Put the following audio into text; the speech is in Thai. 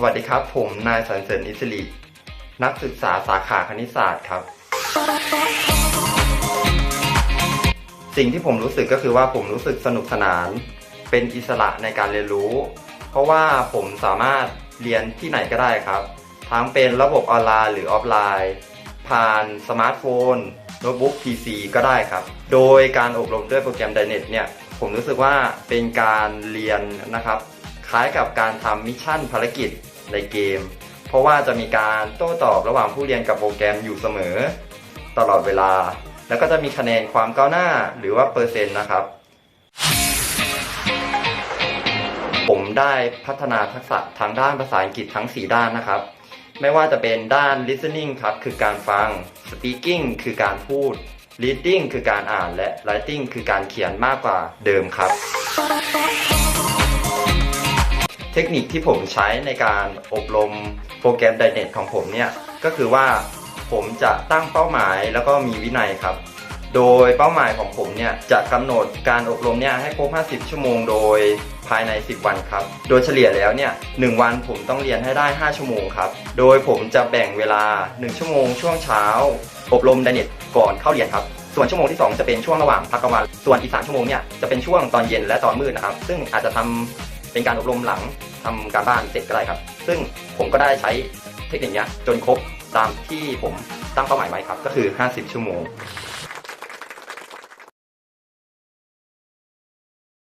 สวัสดีครับ ผมนายสันเสริญอิสรินักศึกษาสาขาคณิตศาสตร์ครับ สิ่งที่ผมรู้สึกก็คือว่าผมรู้สึกสนุกสนาน เป็นอิสระในการเรียนรู้ เพราะว่าผมสามารถเรียนที่ไหนก็ได้ครับ ทั้งเป็นระบบออนไลน์หรือออฟไลน์ ผ่านสมาร์ทโฟนโน้ตบุ๊ก PC ก็ได้ครับ โดยการอบรมด้วยโปรแกรม d y n e t เนี่ย ผมรู้สึกว่าเป็นการเรียนนะครับ คล้ายกับการทำมิชชั่นภารกิจในเกม เพราะว่าจะมีการโต้ตอบระหว่างผู้เรียนกับโปรแกรมอยู่เสมอ ตลอดเวลา แล้วก็จะมีคะแนนความก้าวหน้าหรือว่าเปอร์เซ็นต์นะครับ ผมได้พัฒนาทักษะทางด้านภาษาอังกฤษทั้ง 4 ด้านนะครับ ไม่ว่าจะเป็นด้าน listening ครับคือการฟัง speaking คือการพูด reading คือการอ่านและ writing คือการเขียนมากกว่าเดิมครับ ทคนิคที่ผมใช้ในการอบรมโปรแกรม d y n e t ของผมเนี่ยก็คือว่าผมจะตั้งเป้าหมายแล้วก็มีวินัยครับ โดยเป้าหมายของผมเนี่ยจะกำหนดการอบรมเนี่ยให้ครบ 50 ชั่วโมงโดยภายใน 10 วันครับ โดยเฉลี่ยแล้วเนี่ย1วันผมต้องเรียนให้ได้ 5 ชั่วโมงครับ โดยผมจะแบ่งเวลา 1 ชั่วโมงช่วงเช้า อบรม d y n e t ก่อนเข้าเรียนครับส่วนชั่วโมงที่ 2 จะเป็นช่วงระหว่างพักกลางวัน ส่วนอีก3ชั่วโมงเนี่ยจะเป็นช่วงตอนเย็นและตอนมืดนะครับ ซึ่งอาจจะทำ เป็นการอบรมหลังทำการบ้านเสร็จก็ได้ครับ ซึ่งผมก็ได้ใช้เทคนิคนี้จนครบตามที่ผมตั้งเป้าหมายไว้ครับ ก็คือ 50 ชั่วโมง